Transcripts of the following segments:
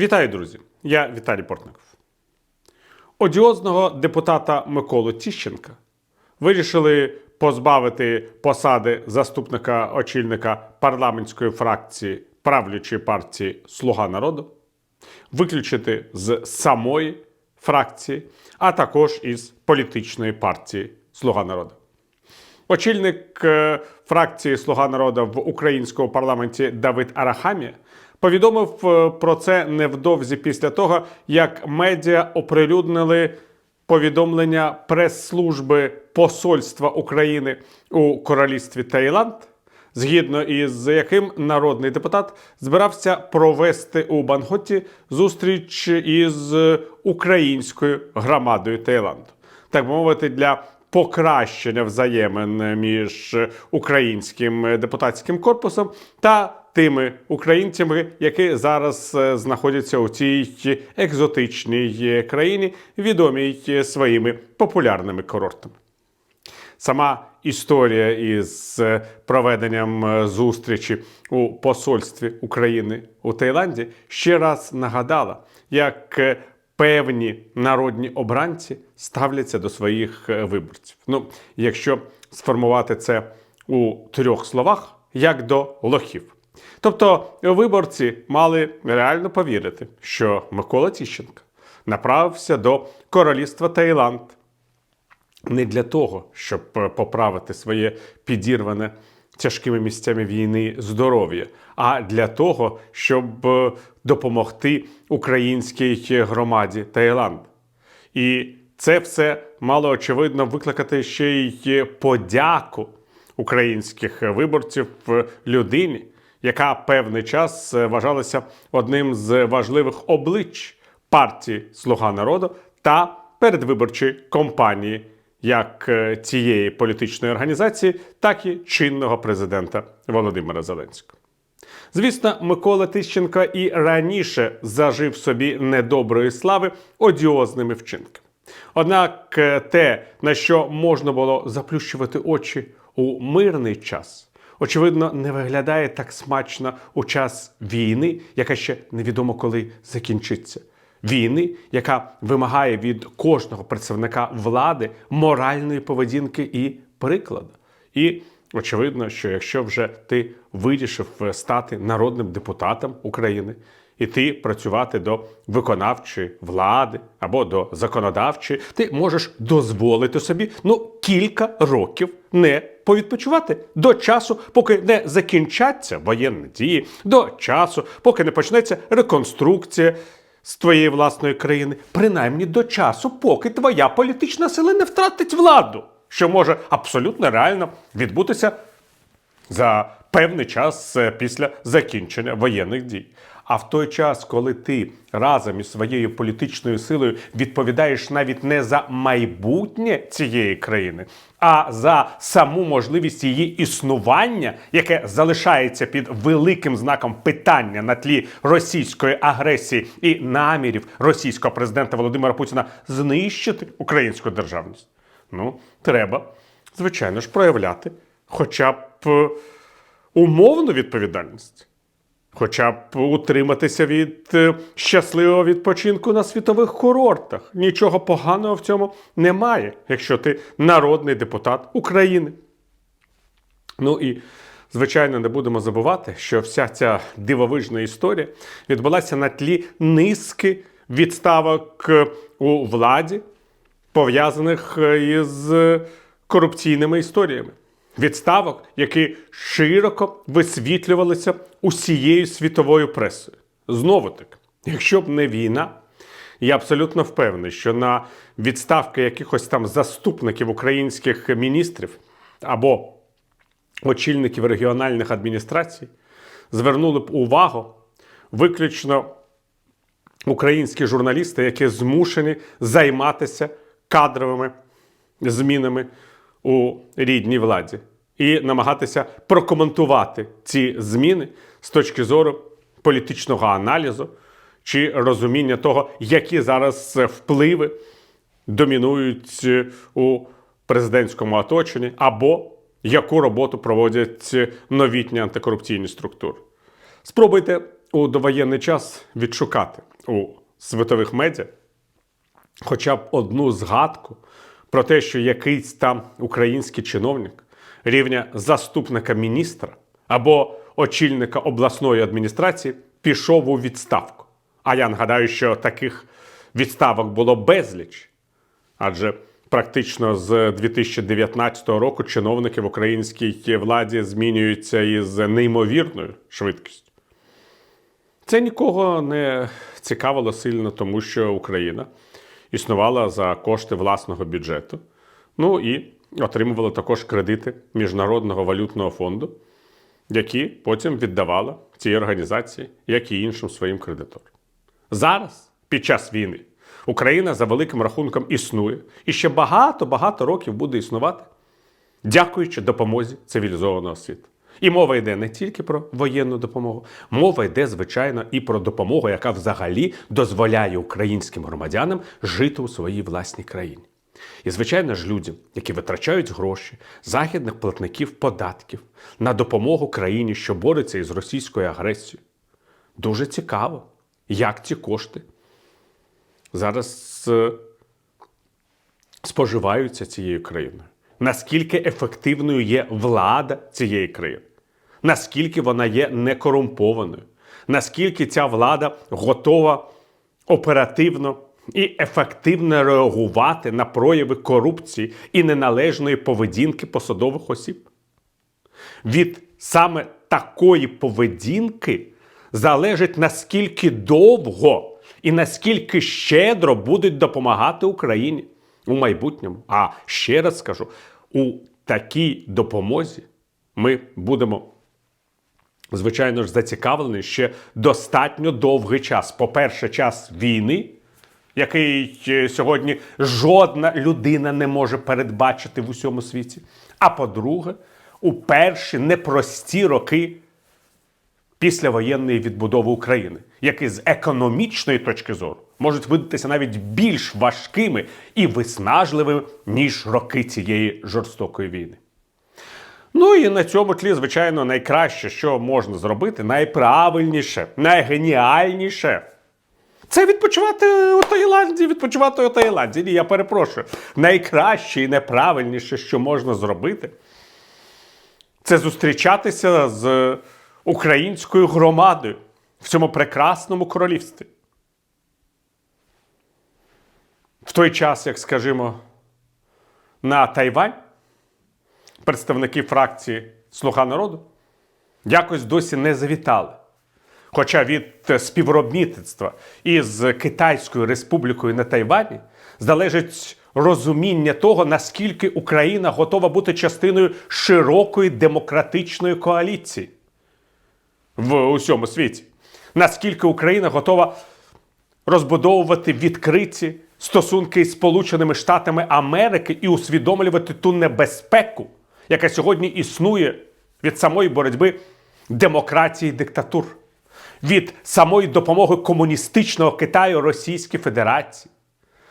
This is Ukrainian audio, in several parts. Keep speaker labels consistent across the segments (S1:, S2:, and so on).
S1: Вітаю, друзі! Я Віталій Портников. Одіозного депутата Миколу Тіщенка вирішили позбавити посади заступника очільника парламентської фракції правлячої партії Слуга народу, виключити з самої фракції, а також із політичної партії Слуга народу. Очільник е, фракції Слуга народу в українському парламенті Давид Арахамія повідомив е, про це невдовзі після того, як медіа оприлюднили повідомлення прес-служби Посольства України у Королівстві Таїланд, згідно із яким народний депутат збирався провести у Банготі зустріч із українською громадою Таїланду, так би мовити, для покращення взаємин між українським депутатським корпусом та тими українцями, які зараз е, знаходяться у цій екзотичній країні, відомій своїми популярними курортами. Сама історія із е, проведенням е, зустрічі у посольстві України у Таїланді ще раз нагадала, як е, певні народні обранці ставляться до своїх е, виборців. Ну, якщо сформувати це у трьох словах, як до лохів. Тобто виборці мали реально повірити, що Микола Тіщенко направився до королівства Таїланд не для того, щоб е, поправити своє підірване тяжкими місцями війни здоров'я, а для того, щоб е, допомогти українській громаді Таїланд. І це все мало очевидно викликати ще й подяку українських виборців в людині, яка певний час е, вважалася одним з важливих облич партії Слуга народу та передвиборчої кампанії як е, цієї політичної організації, так і чинного президента Володимира Зеленського. Звісно, Микола Тищенко і раніше зажив собі недоброї слави одіозними вчинками. Однак е, те, на що можна було заплющувати очі у мирний час, очевидно, не виглядає так смачно у час війни, яка ще невідомо коли закінчиться. Війни, яка вимагає від кожного представника влади моральної поведінки і прикладу. І очевидно, що якщо вже ти вирішив стати народним депутатом України, іти працювати до виконавчої влади або до законодавчої, ти можеш дозволити собі ну кілька років не повідпочивати до часу, поки не закінчаться воєнні дії, до часу, поки не почнеться реконструкція з твоєї власної країни, принаймні до часу, поки твоя політична сила не втратить владу, що може абсолютно реально відбутися за певний час е, після закінчення воєнних дій. А в той час, коли ти разом із своєю політичною силою відповідаєш навіть не за майбутнє цієї країни, а за саму можливість її існування, яке залишається під великим знаком питання на тлі російської агресії і намірів російського президента Володимира Путіна знищити українську державність, ну треба, звичайно ж, проявляти хоча б е, умовну відповідальність. Хоча б утриматися від е, щасливого відпочинку на світових курортах. Нічого поганого в цьому немає, якщо ти народний депутат України. Ну і, звичайно, не будемо забувати, що вся ця дивовижна історія відбулася на тлі низки відставок е, у владі, пов'язаних із корупційними історіями. Відставок, які широко висвітлювалися усією світовою пресою. Знову таки, якщо б не війна, я абсолютно впевнений, що на відставки якихось там заступників українських міністрів або очільників регіональних адміністрацій звернули б увагу виключно українські журналісти, які змушені займатися кадровими змінами у рідній владі і намагатися прокоментувати ці зміни з точки зору політичного аналізу чи розуміння того, які зараз впливи домінують у президентському оточенні, або яку роботу проводять новітні антикорупційні структури. Спробуйте у довоєнний час відшукати у світових медіа хоча б одну згадку про те, що якийсь там український чиновник рівня заступника міністра або очільника обласної адміністрації пішов у відставку. А я нагадаю, що таких відставок було безліч. Адже практично з 2019 року чиновники в українській владі змінюються із неймовірною швидкістю. Це нікого не цікавило сильно, тому що Україна існувала за кошти власного бюджету. Ну і отримувала також кредити Міжнародного валютного фонду, які потім віддавала цій організації, як і іншим своїм кредиторам. Зараз, під час війни, Україна за великим рахунком існує і ще багато-багато років буде існувати, дякуючи допомозі цивілізованого світу. І мова йде не тільки про воєнну допомогу, мова йде, звичайно, і про допомогу, яка взагалі дозволяє українським громадянам жити у своїй власній країні. І, звичайно ж, людям, які витрачають гроші західних платників податків на допомогу країні, що бореться із російською агресією, дуже цікаво, як ці кошти зараз е, споживаються цією країною. Наскільки ефективною є влада цієї країни, наскільки вона є некорумпованою, наскільки ця влада готова оперативно і ефективно реагувати на прояви корупції і неналежної поведінки посадових осіб. Від саме такої поведінки залежить наскільки довго і наскільки щедро будуть допомагати Україні у майбутньому. А ще раз скажу: у такій допомозі ми будемо, звичайно ж, зацікавлені ще достатньо довгий час. По-перше, час війни, який е, сьогодні жодна людина не може передбачити в усьому світі. А по-друге, у перші непрості роки післявоєнної відбудови України, які з економічної точки зору можуть видатися навіть більш важкими і виснажливими, ніж роки цієї жорстокої війни. Ну і на цьому тлі, звичайно, найкраще, що можна зробити, найправильніше, найгеніальніше. Це відпочивати у Таїланді, відпочивати у Таїланді. Ні, я перепрошую. Найкраще і найправильніше, що можна зробити, це зустрічатися з українською громадою в цьому прекрасному королівстві. В той час, як скажімо, на Тайвань представники фракції Слуга народу якось досі не завітали. Хоча від співробітництва із Китайською Республікою на Тайвані залежить розуміння того, наскільки Україна готова бути частиною широкої демократичної коаліції в усьому світі. Наскільки Україна готова розбудовувати відкриті стосунки з Сполученими Штатами Америки і усвідомлювати ту небезпеку, яка сьогодні існує від самої боротьби демократії і диктатур, від самої допомоги комуністичного Китаю Російській Федерації.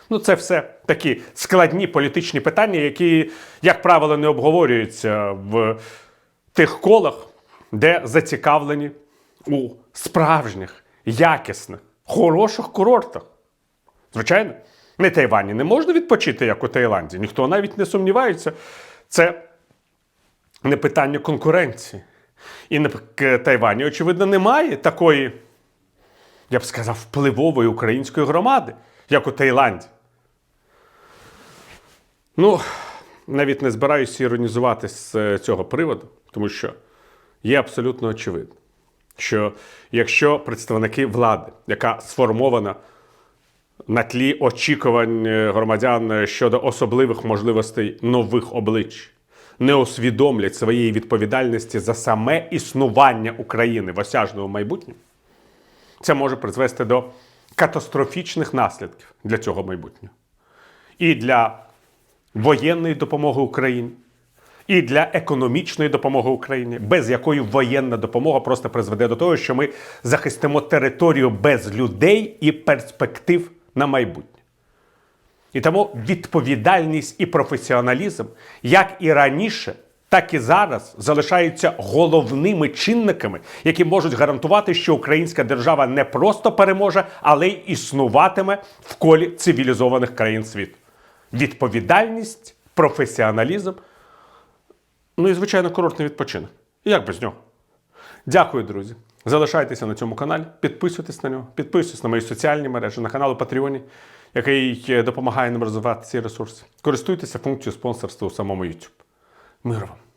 S1: Ну, це все такі складні політичні питання, які, як правило, не обговорюються в тих колах, де зацікавлені у справжніх, якісних, хороших курортах. Звичайно, на Тайвані не можна відпочити, як у Таїланді. Ніхто навіть не сумнівається. Це не питання конкуренції. І на Тайвані, очевидно, немає такої, я б сказав, впливової української громади, як у Таїланді. Ну, навіть не збираюся іронізувати з е, цього приводу, тому що є абсолютно очевидно, що якщо представники влади, яка сформована на тлі очікувань е, громадян щодо особливих можливостей нових облич, не усвідомлять своєї відповідальності за саме існування України в осяжному майбутньому, це може призвести до катастрофічних наслідків для цього майбутнього. І для воєнної допомоги Україні, і для економічної допомоги Україні, без якої воєнна допомога просто призведе до того, що ми захистимо територію без людей і перспектив на майбутнє. І тому відповідальність і професіоналізм, як і раніше, так і зараз залишаються головними чинниками, які можуть гарантувати, що українська держава не просто переможе, але й існуватиме в колі цивілізованих країн світу. Відповідальність, професіоналізм, ну і звичайно, курортний відпочинок. Як без нього? Дякую, друзі. Залишайтеся на цьому каналі, підписуйтесь на нього, підписуйтесь на мої соціальні мережі, на канал у Патреоні, який е, допомагає нам розвивати ці ресурси. Користуйтеся функцією спонсорства у самому YouTube. Мир вам!